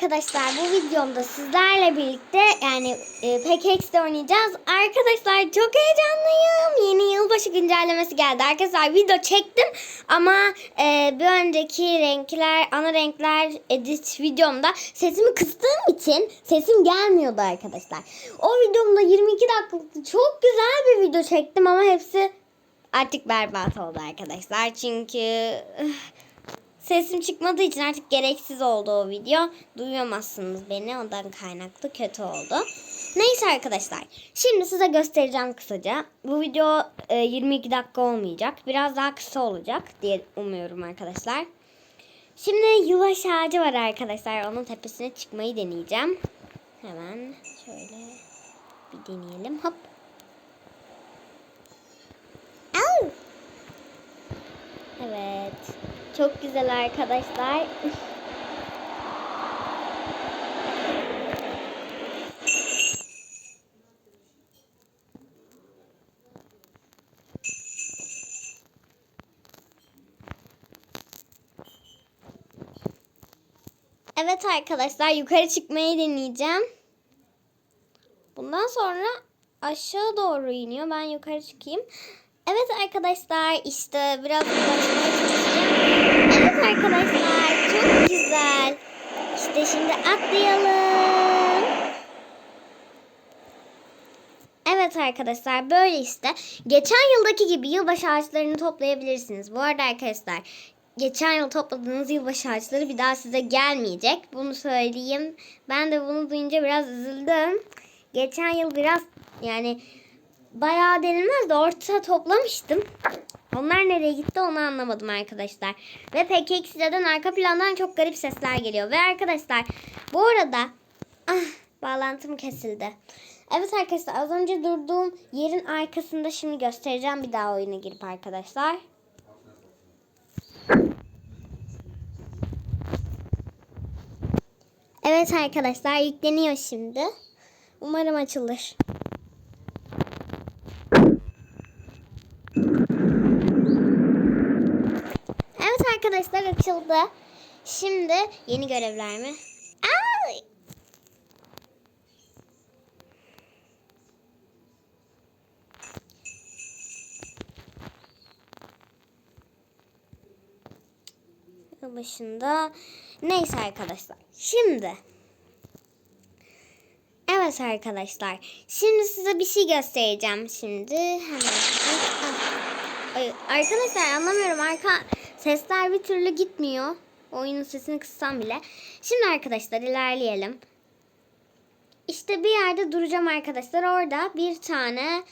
arkadaşlar bu videomda sizlerle birlikte yani e, PKX'de oynayacağız. Arkadaşlar çok heyecanlıyım. Yeni yılbaşı güncellemesi geldi. Arkadaşlar video çektim ama e, bir önceki renkler, ana renkler edit videomda sesimi kıstığım için sesim gelmiyordu arkadaşlar. O videomda 22 dakikalık çok güzel bir video çektim ama hepsi artık berbat oldu arkadaşlar. Çünkü Sesim çıkmadığı için artık gereksiz oldu o video. Duyamazsınız beni. Ondan kaynaklı kötü oldu. Neyse arkadaşlar. Şimdi size göstereceğim kısaca. Bu video e, 22 dakika olmayacak. Biraz daha kısa olacak diye umuyorum arkadaşlar. Şimdi yulaş ağacı var arkadaşlar. Onun tepesine çıkmayı deneyeceğim. Hemen şöyle bir deneyelim. Hop. Au! Evet. Çok güzel arkadaşlar. Evet arkadaşlar yukarı çıkmayı deneyeceğim. Bundan sonra aşağı doğru iniyor. Ben yukarı çıkayım. Evet arkadaşlar işte biraz ulaşmaya çalışacağım. Evet arkadaşlar çok güzel. İşte şimdi atlayalım. Evet arkadaşlar böyle işte. Geçen yıldaki gibi yılbaşı ağaçlarını toplayabilirsiniz. Bu arada arkadaşlar geçen yıl topladığınız yılbaşı ağaçları bir daha size gelmeyecek. Bunu söyleyeyim. Ben de bunu duyunca biraz üzüldüm. Geçen yıl biraz yani bayağı denilmez de orta toplamıştım. Onlar nereye gitti onu anlamadım arkadaşlar. Ve PKX'den arka plandan çok garip sesler geliyor. Ve arkadaşlar bu arada ah, bağlantım kesildi. Evet arkadaşlar az önce durduğum yerin arkasında şimdi göstereceğim bir daha oyuna girip arkadaşlar. Evet arkadaşlar yükleniyor şimdi. Umarım açılır. Evet arkadaşlar açıldı. Şimdi yeni görevler mi? Ay! Başında. Neyse arkadaşlar. Şimdi. Evet arkadaşlar. Şimdi size bir şey göstereceğim şimdi. Hemen. Arkadaşlar anlamıyorum. Arka sesler bir türlü gitmiyor. Oyunun sesini kıssam bile. Şimdi arkadaşlar ilerleyelim. İşte bir yerde duracağım arkadaşlar. Orada bir tane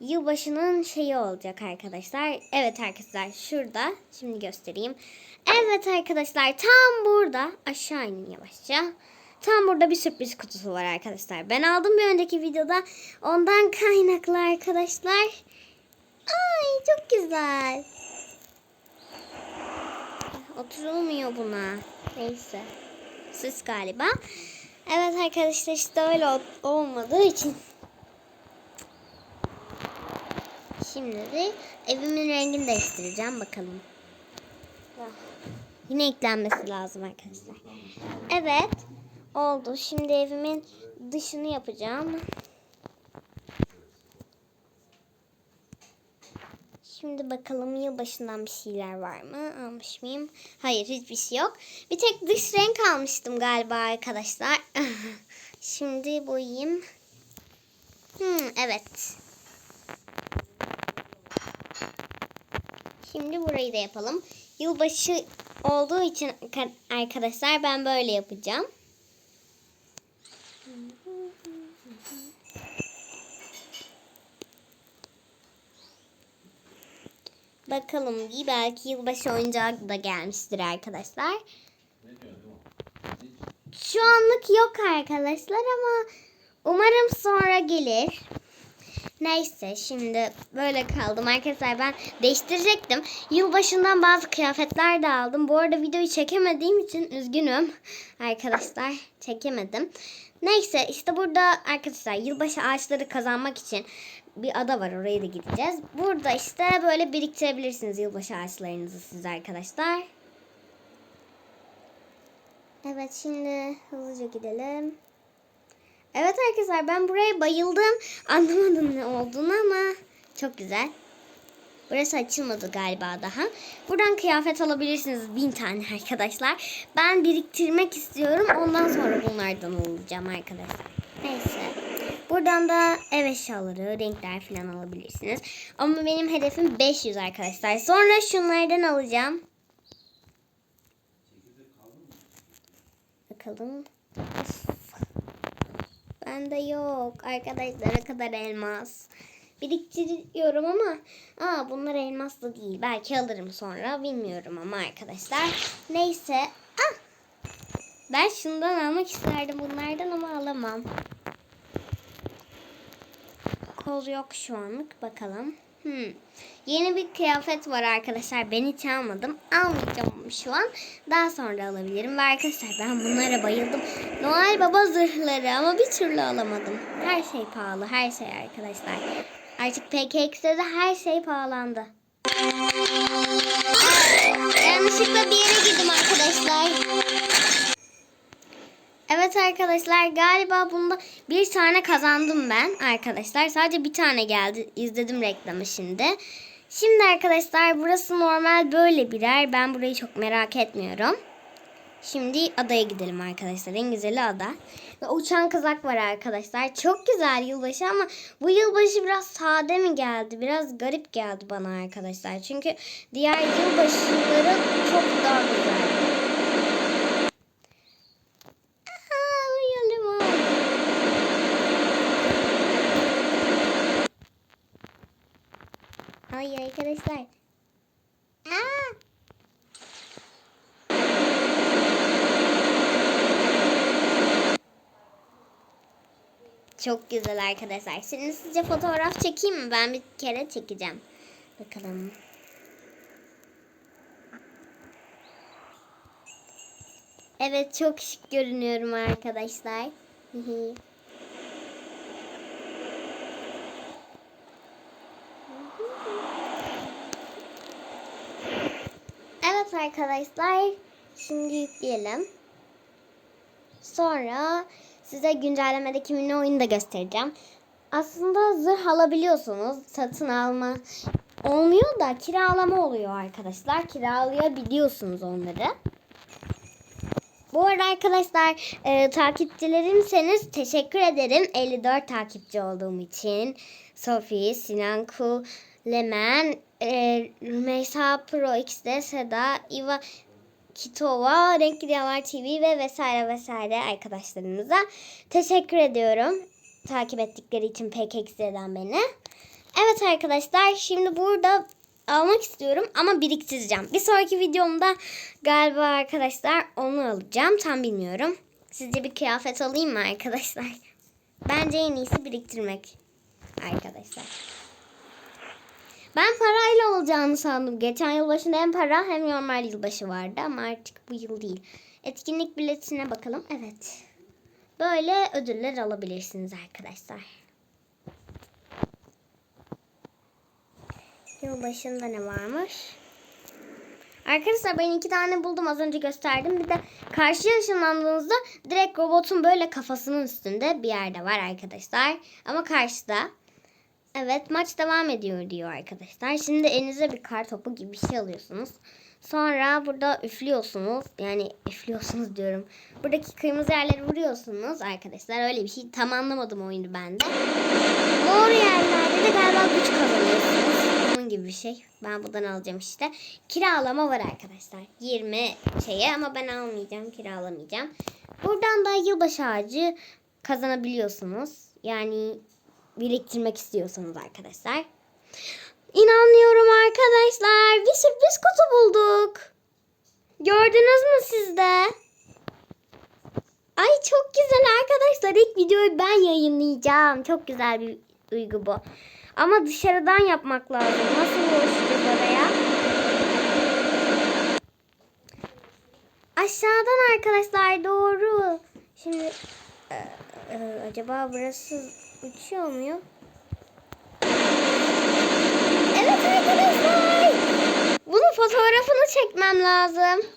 yılbaşının şeyi olacak arkadaşlar. Evet arkadaşlar şurada. Şimdi göstereyim. Evet arkadaşlar tam burada. Aşağı inin yavaşça. Tam burada bir sürpriz kutusu var arkadaşlar. Ben aldım bir önceki videoda. Ondan kaynaklı arkadaşlar. Ay çok güzel. Oturulmuyor buna. Neyse. Siz galiba. Evet arkadaşlar işte öyle ol- olmadığı için. Şimdi de evimin rengini değiştireceğim bakalım. Yine eklenmesi lazım arkadaşlar. Evet. Oldu. Şimdi evimin dışını yapacağım. Şimdi bakalım yılbaşından bir şeyler var mı? Almış mıyım? Hayır hiçbir şey yok. Bir tek dış renk almıştım galiba arkadaşlar. Şimdi boyayayım. Hmm, evet. Şimdi burayı da yapalım. Yılbaşı olduğu için arkadaşlar ben böyle yapacağım. Bakalım bir belki yılbaşı oyuncağı da gelmiştir arkadaşlar. Şu anlık yok arkadaşlar ama umarım sonra gelir. Neyse şimdi böyle kaldım arkadaşlar ben değiştirecektim. Yılbaşından bazı kıyafetler de aldım. Bu arada videoyu çekemediğim için üzgünüm arkadaşlar çekemedim. Neyse işte burada arkadaşlar yılbaşı ağaçları kazanmak için bir ada var oraya da gideceğiz. Burada işte böyle biriktirebilirsiniz yılbaşı ağaçlarınızı siz arkadaşlar. Evet şimdi hızlıca gidelim. Evet arkadaşlar ben buraya bayıldım. Anlamadım ne olduğunu ama çok güzel. Burası açılmadı galiba daha. Buradan kıyafet alabilirsiniz bin tane arkadaşlar. Ben biriktirmek istiyorum. Ondan sonra bunlardan alacağım arkadaşlar. Neyse. Buradan da ev eşyaları, renkler falan alabilirsiniz. Ama benim hedefim 500 arkadaşlar. Sonra şunlardan alacağım. Bakalım. Bende yok. Arkadaşlar o kadar elmas. Biriktiriyorum ama aa bunlar elmas da değil. Belki alırım sonra. Bilmiyorum ama arkadaşlar. Neyse. Ah! Ben şundan almak isterdim bunlardan ama alamam. Kol yok şu anlık. Bakalım. Hmm. Yeni bir kıyafet var arkadaşlar. Ben hiç almadım. Almayacağım şu an. Daha sonra alabilirim. Ve arkadaşlar ben bunlara bayıldım. Noel Baba zırhları ama bir türlü alamadım. Her şey pahalı. Her şey arkadaşlar. Artık PKX'de de her şey pahalandı. Yanlışlıkla bir yere girdim arkadaşlar. Evet arkadaşlar galiba bunda bir tane kazandım ben arkadaşlar. Sadece bir tane geldi. İzledim reklamı şimdi. Şimdi arkadaşlar burası normal böyle bir yer. Ben burayı çok merak etmiyorum. Şimdi adaya gidelim arkadaşlar. En güzeli ada. Ve uçan kızak var arkadaşlar. Çok güzel yılbaşı ama bu yılbaşı biraz sade mi geldi? Biraz garip geldi bana arkadaşlar. Çünkü diğer yılbaşıları çok daha güzel. Ay arkadaşlar. Aa! Çok güzel arkadaşlar. Şimdi sizce fotoğraf çekeyim mi? Ben bir kere çekeceğim. Bakalım. Evet çok şık görünüyorum arkadaşlar. Arkadaşlar. Şimdi yükleyelim. Sonra size güncellemedeki mini oyunu da göstereceğim. Aslında zırh alabiliyorsunuz. Satın alma olmuyor da kiralama oluyor arkadaşlar. Kiralayabiliyorsunuz onları. Bu arada arkadaşlar e, takipçilerimseniz teşekkür ederim. 54 takipçi olduğum için. Sophie, Sinan Ku, Lemen, e, Rümeysa Pro X'de Seda, Iva Kitova, Renkli Rüyalar TV ve vesaire vesaire arkadaşlarımıza teşekkür ediyorum. Takip ettikleri için PKX'den beni. Evet arkadaşlar şimdi burada almak istiyorum ama biriktireceğim. Bir sonraki videomda galiba arkadaşlar onu alacağım. Tam bilmiyorum. Sizce bir kıyafet alayım mı arkadaşlar? Bence en iyisi biriktirmek arkadaşlar. Ben parayla olacağını sandım. Geçen yıl başında hem para hem normal yılbaşı vardı ama artık bu yıl değil. Etkinlik biletine bakalım. Evet. Böyle ödüller alabilirsiniz arkadaşlar. Yılbaşında ne varmış? Arkadaşlar ben iki tane buldum az önce gösterdim. Bir de karşıya ışınlandığınızda direkt robotun böyle kafasının üstünde bir yerde var arkadaşlar. Ama karşıda. Evet maç devam ediyor diyor arkadaşlar. Şimdi elinize bir kar topu gibi bir şey alıyorsunuz. Sonra burada üflüyorsunuz. Yani üflüyorsunuz diyorum. Buradaki kırmızı yerleri vuruyorsunuz arkadaşlar. Öyle bir şey. Tam anlamadım oyunu ben de. Mor yerlerde de galiba güç kazanıyorsunuz. Bunun gibi bir şey. Ben buradan alacağım işte. Kiralama var arkadaşlar. 20 şeye ama ben almayacağım. Kiralamayacağım. Buradan da yılbaşı ağacı kazanabiliyorsunuz. Yani biriktirmek istiyorsanız arkadaşlar. İnanmıyorum arkadaşlar. Bir sürpriz kutu bulduk. Gördünüz mü siz de? Ay çok güzel arkadaşlar. İlk videoyu ben yayınlayacağım. Çok güzel bir duygu bu. Ama dışarıdan yapmak lazım. Nasıl ulaşacağız oraya? Aşağıdan arkadaşlar doğru. Şimdi e, e, acaba burası uçuyor mu? Evet arkadaşlar. Bunun fotoğrafını çekmem lazım.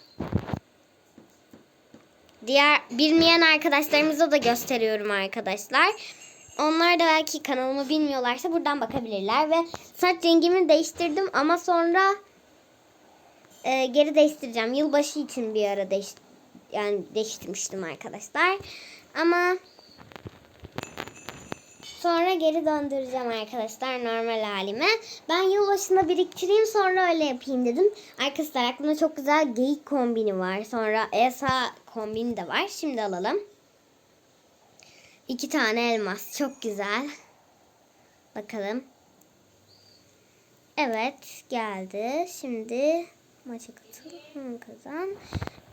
diğer bilmeyen arkadaşlarımıza da gösteriyorum arkadaşlar. Onlar da belki kanalımı bilmiyorlarsa buradan bakabilirler ve saç rengimi değiştirdim ama sonra e, geri değiştireceğim. Yılbaşı için bir ara değiş yani değiştirmiştim arkadaşlar. Ama sonra geri döndüreceğim arkadaşlar normal halime. Ben yılbaşında biriktireyim sonra öyle yapayım dedim. Arkadaşlar aklımda çok güzel geyik kombini var. Sonra Esa kombini de var. Şimdi alalım. İki tane elmas. Çok güzel. Bakalım. Evet geldi. Şimdi maça katıl. Kazan.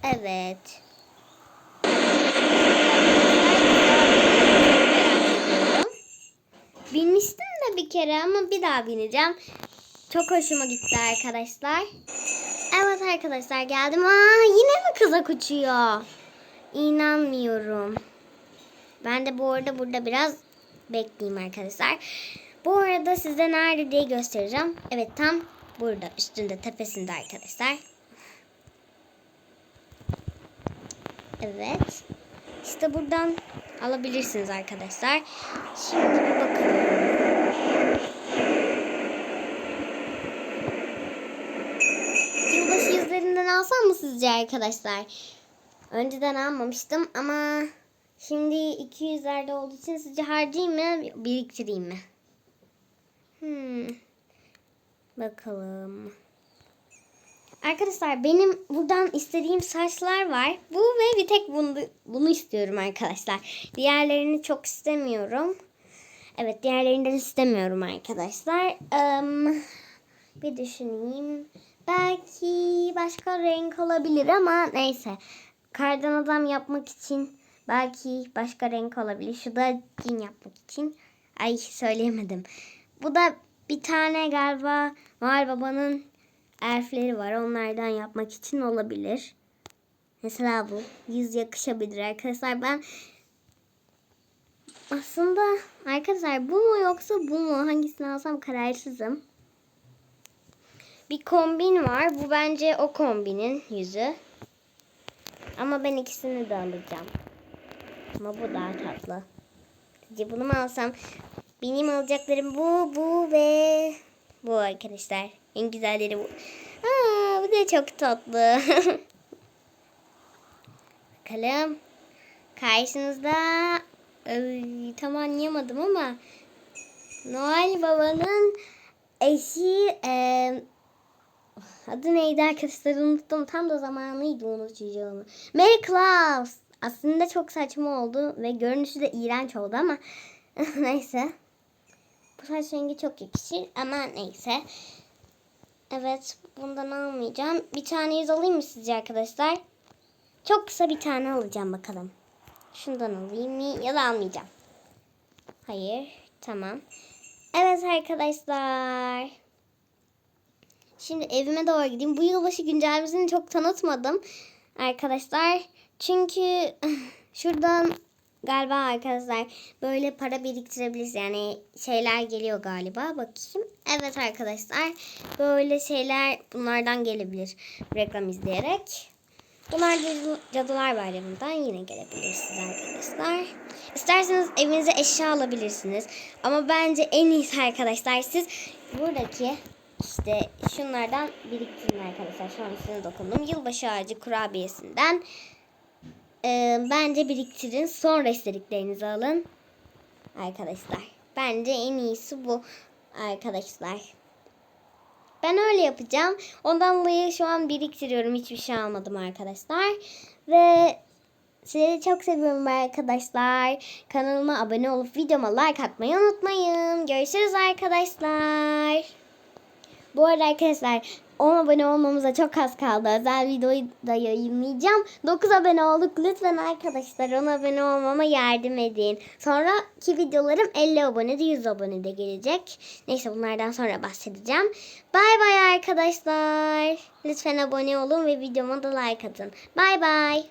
Evet. Binmiştim de bir kere ama bir daha bineceğim. Çok hoşuma gitti arkadaşlar. Evet arkadaşlar geldim. Aa yine mi kızak uçuyor? İnanmıyorum. Ben de bu arada burada biraz bekleyeyim arkadaşlar. Bu arada size nerede diye göstereceğim. Evet tam burada üstünde tepesinde arkadaşlar. Evet. İşte buradan alabilirsiniz arkadaşlar. Şimdi bir bakalım. Yılbaşı yüzlerinden alsam mı sizce arkadaşlar? Önceden almamıştım ama şimdi 200'lerde olduğu için sizce harcayayım mı biriktireyim mi? Hmm. Bakalım. Arkadaşlar benim buradan istediğim saçlar var. Bu ve bir tek bunu, bunu istiyorum arkadaşlar. Diğerlerini çok istemiyorum. Evet diğerlerinden istemiyorum arkadaşlar. Em, bir düşüneyim. Belki başka renk olabilir ama neyse. Kardan adam yapmak için belki başka renk olabilir. Şu da cin yapmak için. Ay söyleyemedim. Bu da bir tane galiba Noel Baba'nın elfleri var. Onlardan yapmak için olabilir. Mesela bu. Yüz yakışabilir arkadaşlar. Ben aslında arkadaşlar bu mu yoksa bu mu? Hangisini alsam kararsızım. Bir kombin var. Bu bence o kombinin yüzü. Ama ben ikisini de alacağım. Ama bu daha tatlı. Sizce bunu mu alsam? Benim alacaklarım bu, bu ve bu arkadaşlar. En güzelleri bu. Aa, bu da çok tatlı. Bakalım. Karşınızda Ay, tam anlayamadım ama Noel Baba'nın eşi e, adı neydi arkadaşlar unuttum. Tam da zamanıydı unutacağımı. Mary Claus. Aslında çok saçma oldu ve görünüşü de iğrenç oldu ama neyse. Bu saç rengi çok yakışır ama neyse. Evet bundan almayacağım. Bir tane yüz alayım mı sizce arkadaşlar? Çok kısa bir tane alacağım bakalım. Şundan alayım mı ya da almayacağım. Hayır tamam. Evet arkadaşlar. Şimdi evime doğru gideyim. Bu yılbaşı güncellemesini çok tanıtmadım arkadaşlar. Çünkü şuradan galiba arkadaşlar böyle para biriktirebiliriz. Yani şeyler geliyor galiba. Bakayım. Evet arkadaşlar. Böyle şeyler bunlardan gelebilir. Reklam izleyerek. Bunlar Cadı- Cadılar Bayramı'ndan yine gelebilirsiniz arkadaşlar. İsterseniz evinize eşya alabilirsiniz. Ama bence en iyisi arkadaşlar siz buradaki işte şunlardan biriktirin arkadaşlar. Üstüne dokundum. Yılbaşı ağacı kurabiyesinden e, bence biriktirin. Sonra istediklerinizi alın. Arkadaşlar. Bence en iyisi bu arkadaşlar. Ben öyle yapacağım. Ondan dolayı şu an biriktiriyorum. Hiçbir şey almadım arkadaşlar. Ve sizi çok seviyorum arkadaşlar. Kanalıma abone olup videoma like atmayı unutmayın. Görüşürüz arkadaşlar. Bu arada arkadaşlar 10 abone olmamıza çok az kaldı. Özel videoyu da yayınlayacağım. 9 abone olduk. Lütfen arkadaşlar 10 abone olmama yardım edin. Sonraki videolarım 50 abone de 100 abone de gelecek. Neyse bunlardan sonra bahsedeceğim. Bay bay arkadaşlar. Lütfen abone olun ve videoma da like atın. Bay bay.